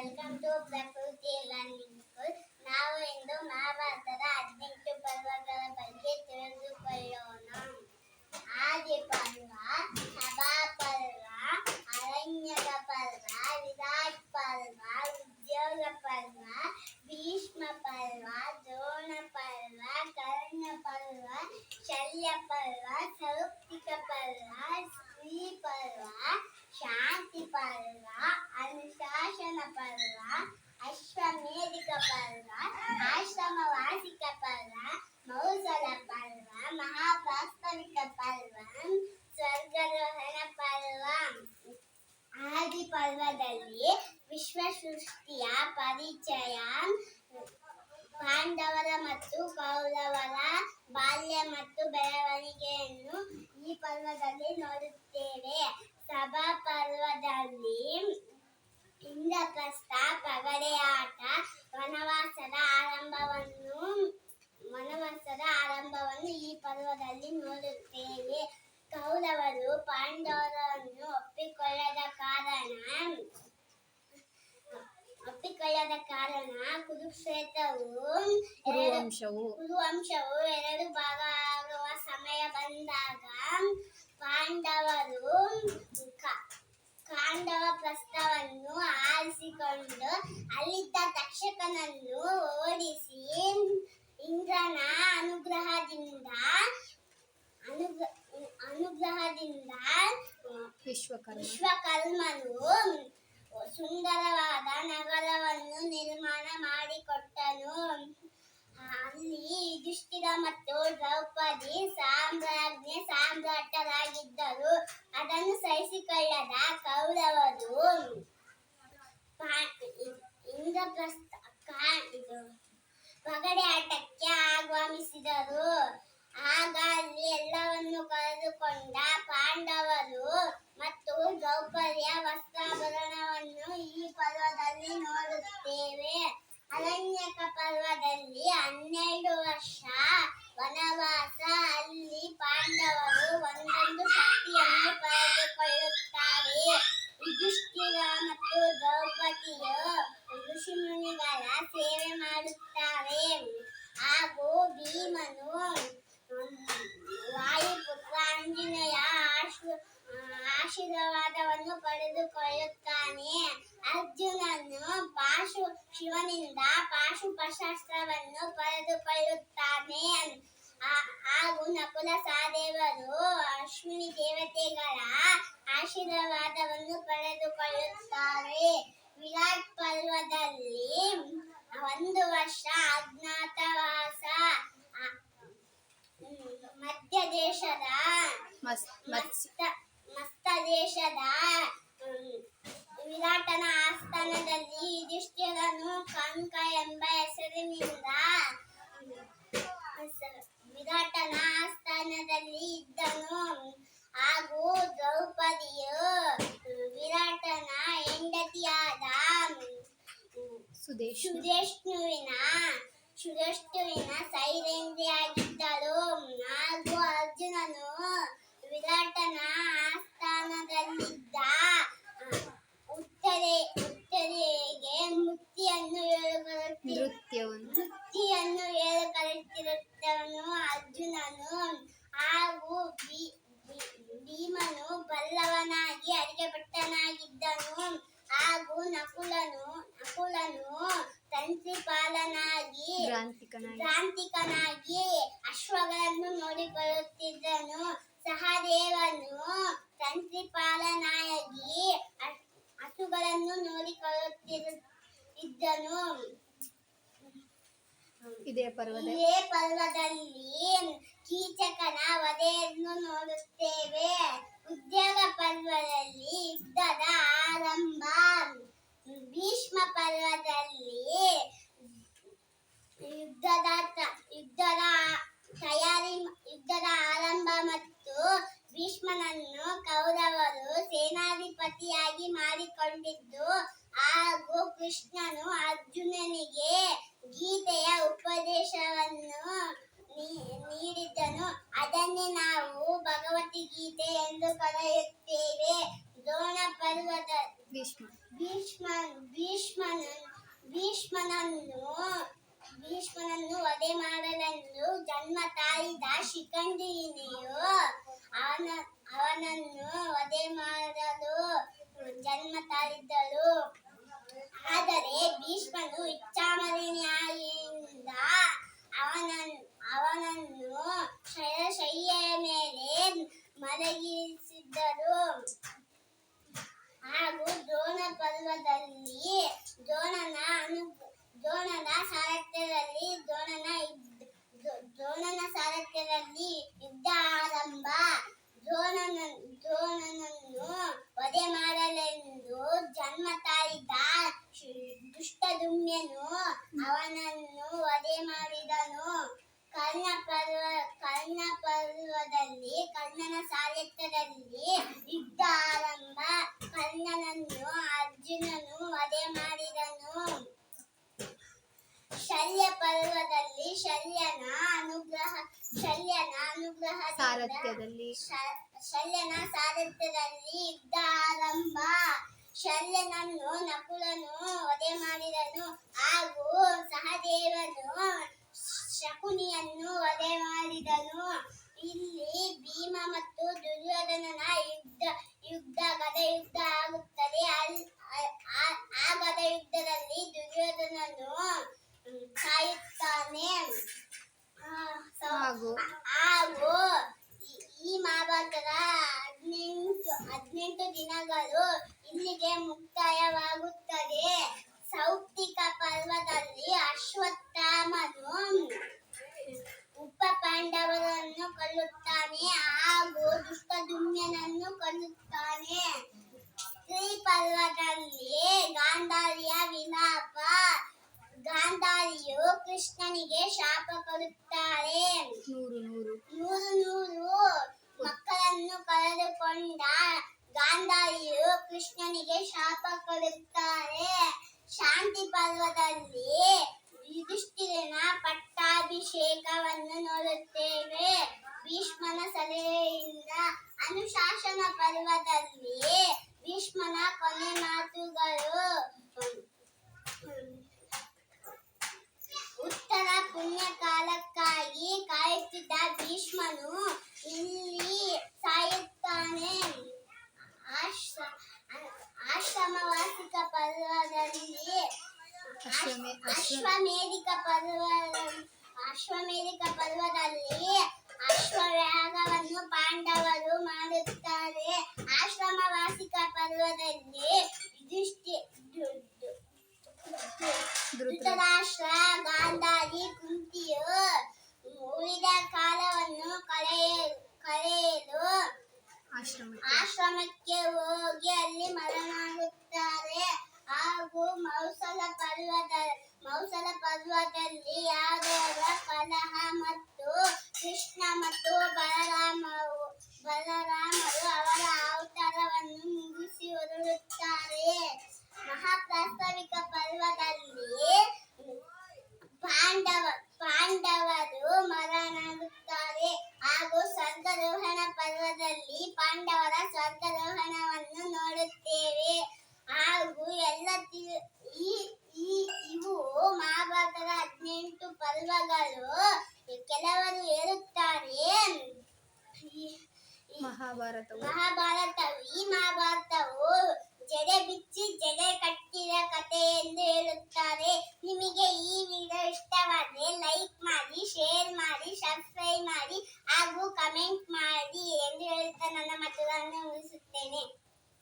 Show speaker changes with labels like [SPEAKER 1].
[SPEAKER 1] Welcome to Prakruti learning school ನಾವು ಇಂದು ಮಹಾಭಾರತದ ಹದಿನೆಂಟು ಪರ್ವಗಳ ಬಗ್ಗೆ ತಿಳಿದುಕೊಳ್ಳೋಣ. ಆದಿ ಪರ್ವ, ಸಭಾ ಪರ್ವ, ಅರಣ್ಯದ ಪರ್ವ, ವಿರಾಟ್ ಪರ್ವ ಉದ್ಯೋಗ ಪರ್ವ ಭೀಷ್ಮ ಪರ್ವ ದ್ರೋಣ ಪರ್ವ ಕರ್ಣ ಪರ್ವ ಶಲ್ಯ ಪರ್ವ ಸೌಪ್ತಿಕ ಪರ್ವ ಸ್ತ್ರೀ ಪರ್ವ ಶಾಂತಿ ಪರ್ವ ಅನುಶಾಸನ ಪರ್ವ ಅಶ್ವಮೇಧಿಕ ಪರ್ವ ಆಶ್ರಮ ವಾಸಿಕ ಪರ್ವ ಮೌಸಲ ಪರ್ವ ಮಹಾಪಾಸ್ತವಿಕ ಪರ್ವ, ಸ್ವರ್ಗರೋಹಣ ಪರ್ವ. ಆದಿ ಪರ್ವದಲ್ಲಿ ವಿಶ್ವ ಸೃಷ್ಟಿಯ ಪರಿಚಯ, ಪಾಂಡವರ ಮತ್ತು ಕೌರವರ ಬಾಲ್ಯ ಮತ್ತು ಬೆಳವಣಿಗೆಯನ್ನು ಈ ಪರ್ವದಲ್ಲಿ ನೋಡುತ್ತೇವೆ. ಸಭಾ ಇಂದ್ರಪ್ರಸ್ಥ ಪಗಡೆ ಆಟ ವನವಾಸದ ಆರಂಭವನ್ನು ವನವಾಸದ ಆರಂಭವನ್ನು ಈ ಪರ್ವದಲ್ಲಿ ನೋಡುತ್ತೇವೆ ಕೌರವರು ಪಾಂಡವರನ್ನು ಒಪ್ಪಿಕೊಳ್ಳದ ಕಾರಣ ಒಪ್ಪಿಕೊಳ್ಳದ ಕಾರಣ ಕುರುಕ್ಷೇತ್ರವು
[SPEAKER 2] ಕುರುವಂಶವು
[SPEAKER 1] ಕುರುವಂಶವು ಎರಡು ಭಾಗ ಆಗುವ ಸಮಯ ಬಂದಾಗ ಪಾಂಡವರು ಕಾಂಡವ ಪ್ರಸ್ಥವನ್ನು ಆರಿಸಿಕೊಂಡು ಅಲ್ಲಿದ್ದ ತಕ್ಷಕನನ್ನು ಓಡಿಸಿ ಇಂದ್ರನ ಅನುಗ್ರಹದಿಂದ ಅನುಗ್ರ- ಅನುಗ್ರಹದಿಂದ
[SPEAKER 2] ವಿಶ್ವಕರ್ಮ
[SPEAKER 1] ವಿಶ್ವಕರ್ಮನು ಸುಂದರವಾದ ನಗರವನ್ನು ನಿರ್ಮಾಣ ಮಾಡಿಕೊಟ್ಟನು. ಅಲ್ಲಿ ಯುಧಿಷ್ಠಿರ ಮತ್ತು ದ್ರೌಪದಿ ಸಾಮ್ರಾಜ್ಞೆ ಸಾಮ್ರಾಟರಾಗಿದ್ದರು. ಅದನ್ನು ಸಹಿಸಿಕೊಳ್ಳದ ಕೌರವರು ಪಾ- ಇಂದ್ರಪ್ರಸ್ಥ ಕಾ- ಇದು ಪಗಡೆ ಆಟಕ್ಕೆ ಆಗಮಿಸಿದರು ಆಗ ಅಲ್ಲಿ ಎಲ್ಲವನ್ನು ಕಳೆದುಕೊಂಡ ಪಾಂಡವರು ಮತ್ತು ದ್ರೌಪದಿಯ ವಸ್ತ್ರಾಭರಣವನ್ನು ಈ ಪರ್ವದಲ್ಲಿ ನೋಡುತ್ತೇವೆ. ಅರಣ್ಯಕ ಪರ್ವದಲ್ಲಿ ಹನ್ನೆರಡು ವರ್ಷ ವನವಾಸ ಅಲ್ಲಿ ಪಾಂಡವರು ಒಂದೊಂದು ಶಕ್ತಿಯನ್ನು ಪಡೆದುಕೊಳ್ಳುತ್ತಾರೆ ಯುಧಿಷ್ಠಿರ ಮತ್ತು ದ್ರೌಪದಿಯು ಋಷಿಮುನಿಗಳ ಸೇವೆ ಮಾಡುತ್ತಾರೆ ಹಾಗೂ ಭೀಮನು ವಾಯುಪುತ್ರ ಆಂಜನೇಯ ಆಶು ಆಶೀರ್ವಾದವನ್ನು ಪಡೆದುಕೊಳ್ಳುತ್ತಾನೆ ಅರ್ಜುನನು ಪಾಶು ಶಿವನಿಂದ ಪಾಶುಪಶಾಸ್ತ್ರವನ್ನು ಪಡೆದುಕೊಳ್ಳುತ್ತಾನೆ ಆ- ಹಾಗೂ ನಕುಲ ಸಹದೇವರು ಅಶ್ವಿನಿ ದೇವತೆಗಳ ಆಶೀರ್ವಾದವನ್ನು ಪಡೆದುಕೊಳ್ಳುತ್ತಾರೆ. ವಿರಾಟ್ ಪರ್ವದಲ್ಲಿ ಒಂದು ವರ್ಷ ಅಜ್ಞಾತವಾಸ ಮಧ್ಯ ದೇಶದ ಮಸ್ತ ದೇಶದ ವಿರಾಟನ ಆಸ್ಥಾನದಲ್ಲಿ ಯುಧಿಷ್ಠಿರನು ಕಂಕ ಎಂಬ ಹೆಸರಿನಿಂದ ವಿರಾಟನ ಆಸ್ಥಾನದಲ್ಲಿ ಇದ್ದನು. ಹಾಗೂ ದ್ರೌಪದಿಯು ವಿರಾಟನ ಹೆಂಡತಿಯಾದ
[SPEAKER 2] ಸುದೇಶ್
[SPEAKER 1] ಸುದೇಶ್ನುವಿನ ಸುದೇಶ್ನುವಿನ ಸೈಲೇಂದ್ರಿಯಾಗಿದ್ದಳು
[SPEAKER 2] ಕ್ರಾಂತಿಕನಾಗಿ.
[SPEAKER 1] ಅಶ್ವಗಳನ್ನು ನೋಡಿಕೊಳ್ಳುತ್ತಿದ್ದನು. ಸಹದೇವನು ತಂತ್ರಿಪಾಲನಾಗಿ ಹಸುಗಳನ್ನು ನೋಡಿಕೊಳ್ಳುತ್ತಿದ್ದನು.
[SPEAKER 2] ಇದೇ ಪರ್ವದ
[SPEAKER 1] ಇದೇ ಪರ್ವದಲ್ಲಿ ಕೀಚಕನ ವಧೆಯನ್ನು ನೋಡುತ್ತೇವೆ. ಉದ್ಯೋಗ ಪರ್ವದಲ್ಲಿ ಯುದ್ಧದ ಆರಂಭ. ಭೀಷ್ಮ ಪರ್ವದಲ್ಲಿ ಯುದ್ಧದ ಯುದ್ಧದ ತಯಾರಿ ಯುದ್ಧದ ಆರಂಭ ಮತ್ತು ಭೀಷ್ಮನನ್ನು ಕೌರವರು ಸೇನಾಧಿಪತಿಯಾಗಿ ಮಾಡಿಕೊಂಡಿದ್ದು ಹಾಗೂ ಕೃಷ್ಣನು ಅರ್ಜುನನಿಗೆ ಗೀತೆಯ ಉಪದೇಶವನ್ನು ನೀಡಿದ್ದನು ಅದನ್ನೇ ನಾವು ಭಗವದ್ಗೀತೆ ಎಂದು ಕರೆಯುತ್ತೇವೆ. ದ್ರೋಣ ಪರ್ವತ
[SPEAKER 2] ಭೀಷ್ಮ.
[SPEAKER 1] ಭೀಷ್ಮ ಭೀಷ್ಮನ ಭೀಷ್ಮನನ್ನು ಭೀಷ್ಮನನ್ನು ವಧೆ ಮಾಡಲೆಂದು ಜನ್ಮ ತಾಯಿದ ಶಿಖಂಡಿನಿಯು ಅವನ ಅವನನ್ನು ವಧೆ ಮಾಡಲು ಜನ್ಮ ತಾಳಿದ್ದಳು ಆದರೆ ಭೀಷ್ಮನು ಇಚ್ಛಾಮರಣಿಯಾಗಿಯಿಂದ ಅವನ ಅವನನ್ನು ಶಯ್ಯೆಯ ಮೇಲೆ ಮಲಗಿಸಿದ್ದರು ಹಾಗೂ ದ್ರೋಣ ಪರ್ವದಲ್ಲಿ ದ್ರೋಣನ ಅನು ದ್ರೋಣನ ಸಾರಥ್ಯದಲ್ಲಿ ದ್ರೋಣನ ಯುದ್ಧ- ದ್ರೋ- ದ್ರೋಣನ ಸಾರಥ್ಯದಲ್ಲಿ ಯುದ್ಧ ಆರಂಭ ದ್ರೋಣನ ದ್ರೋಣನನ್ನು ವಧೆ ಮಾಡಲೆಂದು ಜನ್ಮ ತಾಳಿದ ಶು- ದುಷ್ಟದುಮ್ಯನು ಅವನನ್ನು ವಧೆ ಮಾಡಿದನು. ಕರ್ಣ ಪರ್ವ ಕರ್ಣ ಪರ್ವದಲ್ಲಿ ಕರ್ಣನ ಸಾಹಿತ್ಯದಲ್ಲಿ ಯುದ್ಧ ಆರಂಭ. ಕರ್ಣನನ್ನು ಅರ್ಜುನನು ವಧೆ ಮಾಡಿದನು. ಶಲ್ಯ ಪರ್ವದಲ್ಲಿ ಶಲ್ಯನ ಅನುಗ್ರಹ ಶಲ್ಯನ ಅನುಗ್ರಹ
[SPEAKER 2] ಸಾರಥ್ಯದಲ್ಲಿ.
[SPEAKER 1] ಶಲ್ಯನ ಸಾರಥ್ಯದಲ್ಲಿ ಯುದ್ಧ ಆರಂಭ. ಶಲ್ಯನನ್ನು ನಕುಲನು ವಧೆ ಮಾಡಿದನು ಹಾಗೂ ಸಹದೇವನು ಶಕುನಿಯನ್ನು ವಧೆ ಮಾಡಿದನು ಇಲ್ಲಿ ಭೀಮ ಮತ್ತು ದುರ್ಯೋಧನನ ಯುದ್ಧ ಯುದ್ಧ ಗದ ಯುದ್ಧ ಆಗುತ್ತದೆ ಆ- ಗದ ಯುದ್ಧದಲ್ಲಿ ದುರ್ಯೋಧನನು ಸಾಯುತ್ತಾನೆ
[SPEAKER 2] ಹಾಗೂ
[SPEAKER 1] ಈ ಮಹಾಭಾರತದ ಹದಿನೆಂಟು ಹದಿನೆಂಟು ದಿನಗಳು ಇಲ್ಲಿಗೆ ಮುಕ್ತಾಯವಾಗುತ್ತದೆ. ಸೌಪ್ತಿಕ ಪರ್ವದಲ್ಲಿ ಅಶ್ವತ್ಥಾಮನು ಉಪ ಪಾಂಡವರನ್ನು ಕೊಲ್ಲುತ್ತಾನೆ ಹಾಗೂ ದುಷ್ಟದುಮ್ಯನನ್ನು ಕೊಲ್ಲುತ್ತಾನೆ. ಸ್ತ್ರೀ ಪರ್ವದಲ್ಲಿ ಗಾಂಧಾರಿಯ ವಿಲಾಪ. ಗಾಂಧಾರಿಯು ಕೃಷ್ಣನಿಗೆ ಶಾಪ ಕೊಡುತ್ತಾಳೆ
[SPEAKER 2] ನೂರು ನೂರು.
[SPEAKER 1] ನೂರು ನೂರು ಮಕ್ಕಳನ್ನು ಕಳೆದುಕೊಂಡ ಕೃಷ್ಣನಿಗೆ ಶಾಪ ಕೊಡುತ್ತಾರೆ. ಶಾಂತಿ ಪರ್ವದಲ್ಲಿ ಯುಧಿಷ್ಠಿರನ ಪಟ್ಟಾಭಿಷೇಕವನ್ನು ನೋಡುತ್ತೇವೆ. ಭೀಷ್ಮನ ಸಲಹೆಯಿಂದ ಅನುಶಾಸನ ಪರ್ವದಲ್ಲಿ ಭೀಷ್ಮನ ಕೊನೆ ಮಾತುಗಳು ಉತ್ತರ ಪುಣ್ಯ ಕಾಲಕ್ಕಾಗಿ ಕಾಯುತ್ತಿದ್ದ ಭೀಷ್ಮನು ಇಲ್ಲಿ ಸಾಯುತ್ತಾನೆ ಆಶ್ರ ಆಶ್ರಮವಾಸಿಕ ಪರ್ವದಲ್ಲಿ
[SPEAKER 2] ಅಶ್ವಮೇ ಅಶ್ವ
[SPEAKER 1] ಅಶ್ವಮೇಧಿಕ ಪರ್ವ ಅಶ್ವಮೇಧಿಕ ಪರ್ವದಲ್ಲಿ ಅಶ್ವಯಾಗವನ್ನು ಪಾಂಡವರು ಮಾಡುತ್ತಾರೆ. ಆಶ್ರಮವಾಸಿಕ ಪರ್ವದಲ್ಲಿ ಯುಧಿಷ್ಠಿ ಧೃತರಾಷ್ಟ್ರ ಗಾಂಧಾರಿ ಕುಂತಿಯು ಉಳಿದ ಕಾಲವನ್ನು ಕಳೆಯ ಕಳೆಯಲು
[SPEAKER 2] ಆಶ್ರಮಕ್ಕೆ.
[SPEAKER 1] ಹೋಗಿ ಅಲ್ಲಿ ಹಾಗೂ ಮೌಸಲ ಪರ್ವತ, ಮೌಸಲ ಪರ್ವದಲ್ಲಿ ಯಾದವರ ಕಲಹ ಮತ್ತು ಕೃಷ್ಣ ಮತ್ತು ಬಲರಾಮರು ಬಲರಾಮರು ಅವರ ಅವತಾರವನ್ನು ಮುಗಿಸಿ ಹೊರಡುತ್ತಾರೆ ಮಹಾಪ್ರಾಸ್ತಾವಿಕ ಪರ್ವದಲ್ಲಿ ಪಾಂಡವ, ಪಾಂಡವರು ಮರಣಾಗುತ್ತಾರೆ ಹಾಗೂ ಸ್ವರ್ಗರೋಹಣ ಪರ್ವದಲ್ಲಿ ಪಾಂಡವರ ಸ್ವರ್ಗರೋಹಣವನ್ನು ನೋಡುತ್ತೇವೆ ಹಾಗೂ ಎಲ್ಲ ತಿ- ಈ ಈ ಇವು ಮಹಾಭಾರತದ ಹದಿನೆಂಟು ಪರ್ವಗಳು ಕೆಲವರು ಹೇಳುತ್ತಾರೆ ಈ- ಈ-
[SPEAKER 2] ಮಹಾಭಾರತವು
[SPEAKER 1] ಮಹಾಭಾರತವು ಈ ಮಹಾಭಾರತವು